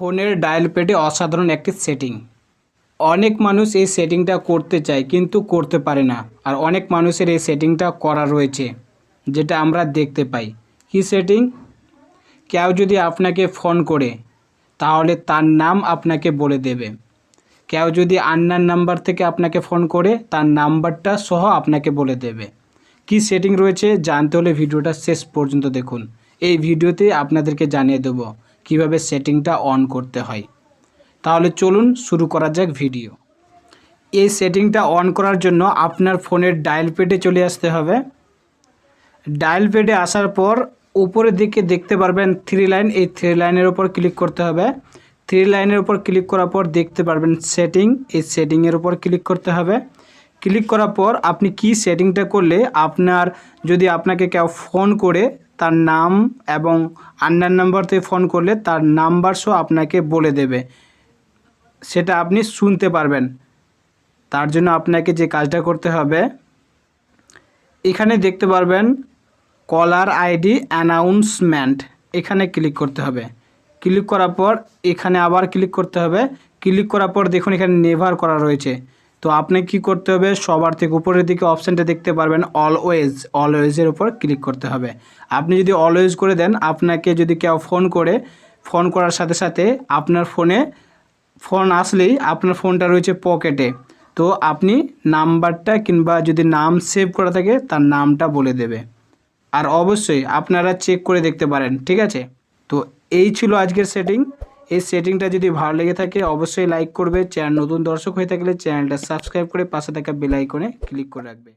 ফোনের ডায়াল প্যাডে অসাধারণ একটি সেটিং। অনেক মানুষ এই সেটিংটা করতে চায় কিন্তু করতে পারে না। আর অনেক মানুষের এই সেটিংটা করা রয়েছে, যেটা আমরা দেখতে পাই। কি সেটিং? কেউ যদি আপনাকে ফোন করে, তাহলে তার নাম আপনাকে বলে দেবে। কেউ যদি আন্নার নাম্বার থেকে আপনাকে ফোন করে, তার নাম্বারটা সহ আপনাকে বলে দেবে। কি সেটিং রয়েছে জানতে হলে ভিডিওটা শেষ পর্যন্ত দেখুন। এই ভিডিওতে আপনাদেরকে জানিয়ে দেবো কীভাবে সেটিংটা অন করতে হয়। তাহলে চলুন শুরু করা যাক ভিডিও এই সেটিংটা অন করার জন্য আপনার ফোনের ডায়াল পেডে চলে আসতে হবে। ডায়াল পেডে আসার পর উপরের দিকে দেখতে পারবেন থ্রি লাইন এই থ্রি লাইনের উপর ক্লিক করতে হবে। থ্রি লাইনের উপর ক্লিক করার পর দেখতে পারবেন সেটিং এই সেটিংয়ের উপর ক্লিক করতে হবে। ক্লিক করার পর আপনি কি সেটিংটা করলে আপনার, যদি আপনাকে কেউ ফোন করে তার নাম এবং আন্ডার নাম্বার থেকে ফোন করলে তার নাম্বার সহ আপনাকে বলে দেবে। সেটা আপনি শুনতে পারবেন। তার জন্য আপনাকে যে কাজটা করতে হবে, এখানে দেখতে পারবেন কলার আইডি অ্যানাউন্সমেন্ট। এখানে ক্লিক করতে হবে। ক্লিক করার পর এখানে আবার ক্লিক করতে হবে। ক্লিক করার পর দেখুন এখানে নেভার করা রয়েছে। তো আপনি কি করতে হবে? সবার থেকে উপরের দিকে অপশানটা দেখতে পারবেন অলওয়েজ অলওয়েজের উপর ক্লিক করতে হবে। আপনি যদি অলওয়েজ করে দেন, আপনাকে যদি কেউ ফোন করে ফোন করার সাথে সাথে আপনার ফোনে ফোন আসলেই আপনার ফোনটা রয়েছে পকেটে তো আপনি নাম্বারটা কিংবা যদি নাম সেভ করা থাকে, তার নামটা বলে দেবে। আর অবশ্যই আপনারা চেক করে দেখতে পারেন, ঠিক আছে? তো এই ছিল আজকের সেটিং এই সেটিংটা যদি ভালো লেগে থাকে, অবশ্যই লাইক করবে। চ্যানেল নতুন দর্শক হয়ে থাকলে চ্যানেলটা সাবস্ক্রাইব করে পাশে থাকা বেল আইকনে ক্লিক করে রাখবে।